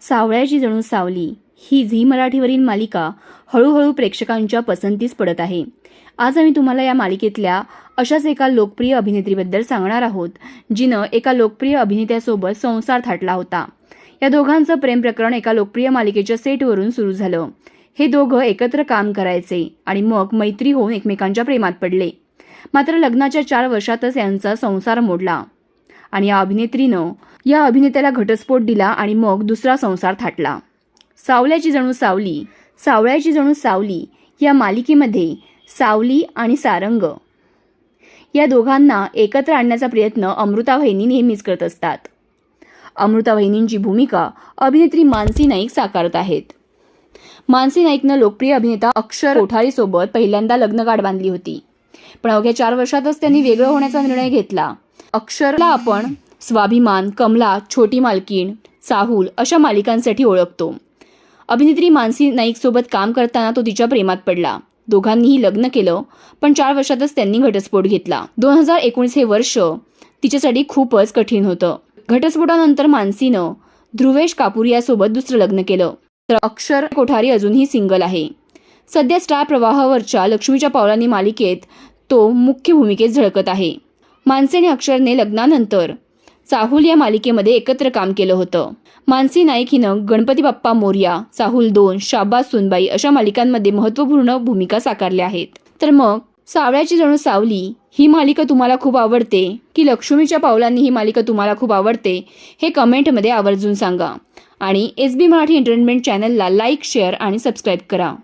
सावळ्याची जणू सावली ही झी मराठीवरील मालिका हळूहळू प्रेक्षकांच्या पसंतीस पडत आहे. आज आम्ही तुम्हाला या मालिकेतल्या अशाच एका लोकप्रिय अभिनेत्रीबद्दल सांगणार आहोत जिनं एका लोकप्रिय अभिनेत्यासोबत संसार थाटला होता. या दोघांचं प्रेम प्रकरण एका लोकप्रिय मालिकेच्या सेटवरून सुरू झालं. हे दोघं एकत्र काम करायचे आणि मग मैत्री होऊन एकमेकांच्या प्रेमात पडले. मात्र लग्नाच्या चार वर्षातच यांचा संसार मोडला. आणि या अभिनेत्रीनं या अभिनेत्याला घटस्फोट दिला आणि मग दुसरा संसार थाटला. सावल्याची जणू सावली सावळ्याची जणू सावली या मालिकेमध्ये सावली आणि सारंग. या दोघांना एकत्र आणण्याचा प्रयत्न अमृतावहिनी नेहमीच करत असतात. अमृतावहिनींची भूमिका अभिनेत्री मानसी नाईक साकारत आहेत. मानसी नाईकनं लोकप्रिय अभिनेता अक्षर कोठारीसोबत पहिल्यांदा लग्नगाठ बांधली होती. पण अवघ्या चार वर्षातच त्यांनी वेगळं होण्याचा निर्णय घेतला. अक्षरला आपण स्वाभिमान कमला छोटी मालकीण साहूल अशा मालिकांसाठी ओळखतो. अभिनेत्री मानसी नाईकसोबत काम करताना तो तिच्या प्रेमात पडला. दोघांनीही लग्न केलं पण चार वर्षातच त्यांनी घटस्फोट घेतला. दोन हजार एकोणीस हे वर्ष तिच्यासाठी खूपच कठीण होतं. घटस्फोटानंतर मानसीनं ध्रुवेश कापूर यासोबत दुसरं लग्न केलं. तर अक्षर कोठारी अजूनही सिंगल आहे. सध्या स्टार प्रवाहावरच्या लक्ष्मीच्या पावलांनी मालिकेत तो मुख्य भूमिकेत झळकत आहे. मानसी आणि अक्षरने लग्नानंतर चाहूल या मालिकेमध्ये एकत्र काम केलं होतं. मानसी नाईक हिनं गणपती बाप्पा मोर्या चाहूल दोन शाबा सुनबाई अशा मालिकांमध्ये महत्त्वपूर्ण भूमिका साकारल्या आहेत. तर मग सावळ्याची जणू सावली ही मालिका तुम्हाला खूप आवडते की लक्ष्मीच्या पावलांनी ही मालिका तुम्हाला खूप आवडते हे कमेंटमध्ये आवर्जून सांगा. आणि एस बी मराठी एंटरटेनमेंट चॅनलला लाईक शेअर आणि सबस्क्राईब करा.